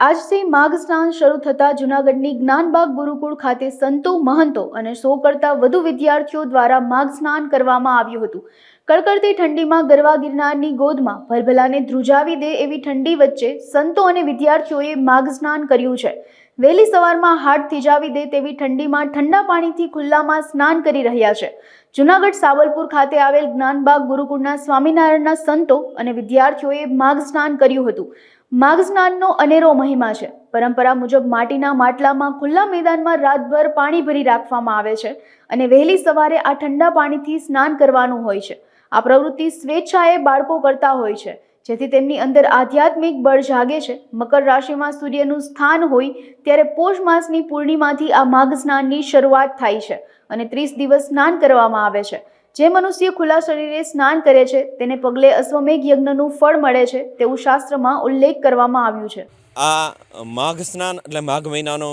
આજથી માઘ સ્નાન શરૂ થતા જૂનાગઢની જ્ઞાનબાગ ગુરુકુળ ખાતે સંતો, મહંતો અને સો કરતાં વધુ વિદ્યાર્થીઓ દ્વારા માઘ સ્નાન કરવામાં આવ્યું હતું. કડકડતી ઠંડીમાં ગરવા ગિરનારની ગોદમાં ભલભલાને ધ્રુજાવી દે એવી ઠંડી વચ્ચે સંતો અને વિદ્યાર્થીઓએ માઘ સ્નાન કર્યું છે. વહેલી સવારમાં હાડ થીજાવી દે તેવી ઠંડીમાં ઠંડા પાણીથી ખુલ્લામાં સ્નાન કરી રહ્યા છે. જૂનાગઢ સાવલપુર ખાતે આવેલ જ્ઞાનબાગ ગુરુકુળના સ્વામિનારાયણના સંતો અને વિદ્યાર્થીઓએ માઘ સ્નાન કર્યું હતું. માઘ સ્નાનનો અનેરો મહિમા છે. પરંપરા મુજબ માટીના માટલામાં ખુલ્લા મેદાનમાં રાતભર પાણી ભરી રાખવામાં આવે છે અને વહેલી સવારે આ ઠંડા પાણીથી સ્નાન કરવાનું હોય છે. આ પ્રવૃત્તિ સ્વેચ્છાએ બાળકો કરતા હોય છે. જેથી તેમની અંદર આધ્યાત્મિક બળ જાગે છે. મકર રાશિમાં સૂર્યનું સ્થાન હોય ત્યારે પોષ માસની પૂર્ણિમાથી આ માઘ સ્નાનની શરૂઆત થાય છે અને ત્રીસ દિવસ સ્નાન કરવામાં આવે છે. જે મનુષ્ય ખુલ્લા શરીરે સ્નાન કરે છે, તેને પગલે અશ્વમેઘ યજ્ઞનું ફળ મળે છે તેવું શાસ્ત્રમાં ઉલ્લેખ કરવામાં આવ્યું છે. આ માઘ સ્નાન એટલે માઘ મહિનાનો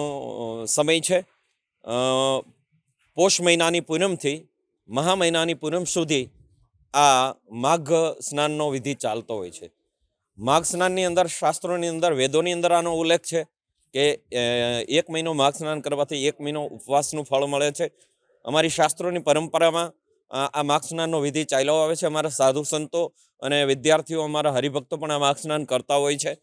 સમય છે. પોષ મહિનાની પૂનમથી, મહા મહિનાની પૂનમ સુધી આ માઘ સ્નાનનો વિધિ ચાલતો હોય છે. માઘ સ્નાનની અંદર, શાસ્ત્રોની અંદર, વેદોની અંદર આનો ઉલ્લેખ છે કે એક મહિનો માઘ સ્નાન કરવાથી એક મહિનો ઉપવાસનું ફળ મળે છે. અમારી શાસ્ત્રોની પરંપરામાં આ માઘ સ્નાનનો વિધિ ચાલ્યો આવે છે. અમારા સાધુ સંતો અને વિદ્યાર્થીઓ અમારા હરિભક્તો પણ આ માઘ સ્નાન કરતા હોય છે.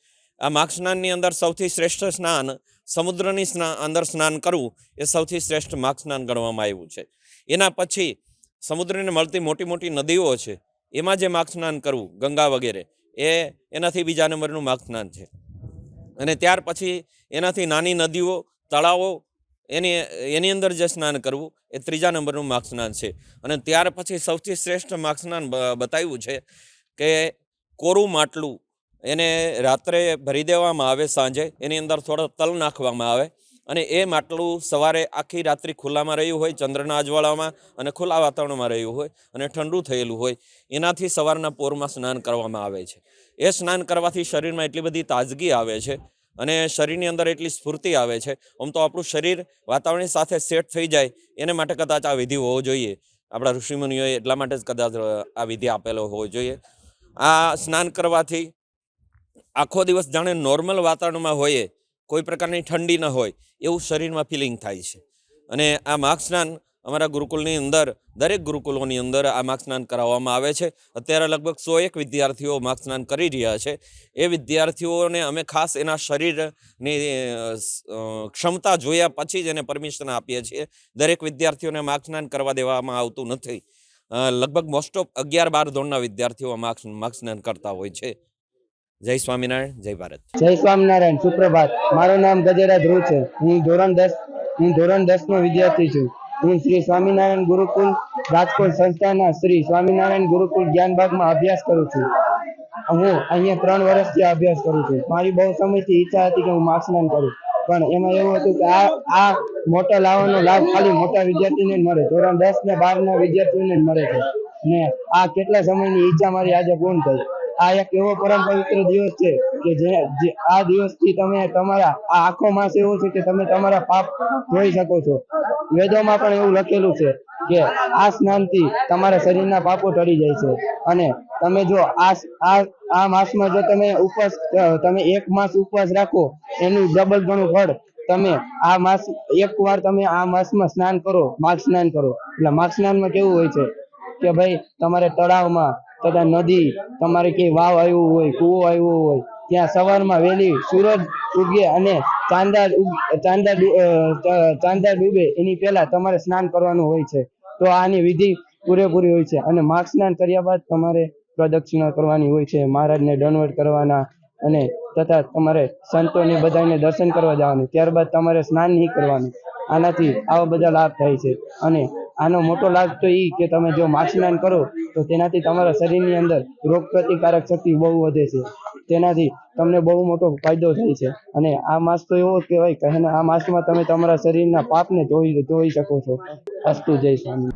આ માઘ સ્નાનની અંદર સૌથી શ્રેષ્ઠ સ્નાન, સમુદ્રની સ્ના, અંદર સ્નાન કરવું એ સૌથી શ્રેષ્ઠ માઘ સ્નાન ગણવામાં આવ્યું છે. એના પછી સમુદ્રને મળતી મોટી મોટી નદીઓ છે, એમાં જે માઘ સ્નાન કરવું, ગંગા વગેરે, એ એનાથી બીજા નંબરનું માઘ સ્નાન છે. અને ત્યાર પછી એનાથી નાની નદીઓ, તળાવો, એની એની અંદર જે સ્નાન કરવું, એ ત્રીજા નંબરનું માઘ સ્નાન છે. અને ત્યાર પછી સૌથી શ્રેષ્ઠ સ્નાન બતાવ્યું છે કે કોરું માટલું, એને રાત્રે ભરી દેવામાં આવે, સાંજે એની અંદર થોડો તલ નાખવામાં આવે અને એ માટલું સવારે આખી રાત્રિ ખુલ્લામાં રહ્યું હોય, ચંદ્રના અજવાળામાં અને ખુલ્લા વાતાવરણમાં રહ્યું હોય અને ઠંડુ થયેલું હોય, એનાથી સવારના પોરમાં સ્નાન કરવામાં આવે છે. એ સ્નાન કરવાથી શરીરમાં એટલી બધી તાજગી આવે છે અને શરીરની અંદર એટલી સ્ફૂર્તિ આવે છે. આમ તો આપણું શરીર વાતાવરણની સાથે સેટ થઈ જાય એને માટે કદાચ આ વિધિ હોવો જોઈએ. આપણા ઋષિમુનિઓએ એટલા માટે જ કદાચ આ વિધિ આપેલો હોવો જોઈએ. આ સ્નાન કરવાથી આખો દિવસ જાણે નોર્મલ વાતાવરણમાં હોઈએ કોઈ પ્રકારની ઠંડી ન હોય, એવું શરીરમાં ફિલિંગ થાય છે. અને આ માઘ સ્નાન અમારા ગુરુકુલની અંદર, દરેક ગુરુકુલોની અંદર આ માઘ કરાવવામાં આવે છે. અત્યારે લગભગ સો એક વિદ્યાર્થીઓ માઘ કરી રહ્યા છે. એ વિદ્યાર્થીઓને અમે ખાસ એના શરીરની ક્ષમતા જોયા પછી જ એને પરમિશન આપીએ છીએ. દરેક વિદ્યાર્થીઓને માઘ કરવા દેવામાં આવતું નથી. લગભગ મોસ્ટ ઓફ અગિયાર બાર ધોરણના વિદ્યાર્થીઓ માઘ માઘ કરતા હોય છે. જય સ્વામિનારાયણ, જય ભારત. જય સ્વામિનારાયણ, સુપ્રભાત. મારું નામ ગજેરા ધ્રુવ છે. હું ધોરણ દસ, હું ધોરણ દસ નો વિદ્યાર્થી છું. હું શ્રી સ્વામિનારાયણ ગુરુકુલ રાજકોટ સંસ્થાના શ્રી સ્વામિનારાયણ ગુરુકુલ જ્ઞાનબાગમાં અભ્યાસ કરું છું. હું અહીંયા ત્રણ વર્ષથી અભ્યાસ કરું છું. મારી બહુ સમયથી ઈચ્છા હતી કે હું માર્ક્સમેન કરું. પણ એમાં એવું હતું કે આ આ મોટા લાવવાનો લાભ ખાલી મોટા વિદ્યાર્થીને જ મળે. ધોરણ દસ ને બાર ના વિદ્યાર્થીઓને જ મળે છે. ને આ કેટલા સમયની ઈચ્છા મારી આજે પૂર્ણ થઈ. આ એક એવો પરમ પવિત્ર દિવસ છે કે જે આ દિવસથી તમે તમારા આખો માસ એવો છે કે તમે તમારા પાપ ધોઈ શકો છો. વેદોમાં પણ એવું લખેલું છે કે આ સ્નાનથી તમારા શરીરના પાપો ટળી જાય છે. અને તમે જો આ આ માસમાં જો તમે ઉપવાસ, તમે એક માસ ઉપવાસ રાખો, એનું ડબલ ગણું ફળ તમે આ માસ, એક વાર તમે આ માસમાં સ્નાન કરો માર્ગ સ્નાન કરો. એટલે માર્ગ સ્નાનમાં કેવું હોય છે કે ભાઈ તમારે તળાવમાં તથા નદી, તમારે ક્યાંય વાવ આવ્યું હોય, કૂવો આવ્યો હોય, ત્યાં સવારમાં વહેલી સૂરજ ઉગે અને ચાંદા ચાંદા ચાંદા ડૂબે, એની પહેલા તમારે સ્નાન કરવાનું હોય છે. તો આની વિધિ પૂરેપૂરી હોય છે અને માઘ સ્નાન કર્યા બાદ તમારે પ્રદક્ષિણા કરવાની હોય છે, મહારાજને દંડવટ કરવાના અને તથા તમારે સંતોને બધાને દર્શન કરવા જવાનું, ત્યારબાદ તમારે સ્નાન નહીં કરવાનું. આનાથી આવા બધા લાભ થાય છે અને આનો મોટો લાભ તો એ કે તમે જો માછ સ્નાન કરો, તો તેનાથી તમારા શરીરની અંદર રોગ પ્રતિકારક શક્તિ બહુ વધે છે. તેનાથી તમને બહુ મોટો ફાયદો થાય છે. અને આ માસ તો એવો કહેવાય કે આ માસમાં તમે તમારા શરીરના પાપને ધોઈ ધોઈ શકો છો. અસ્તુ જય સ્વામી.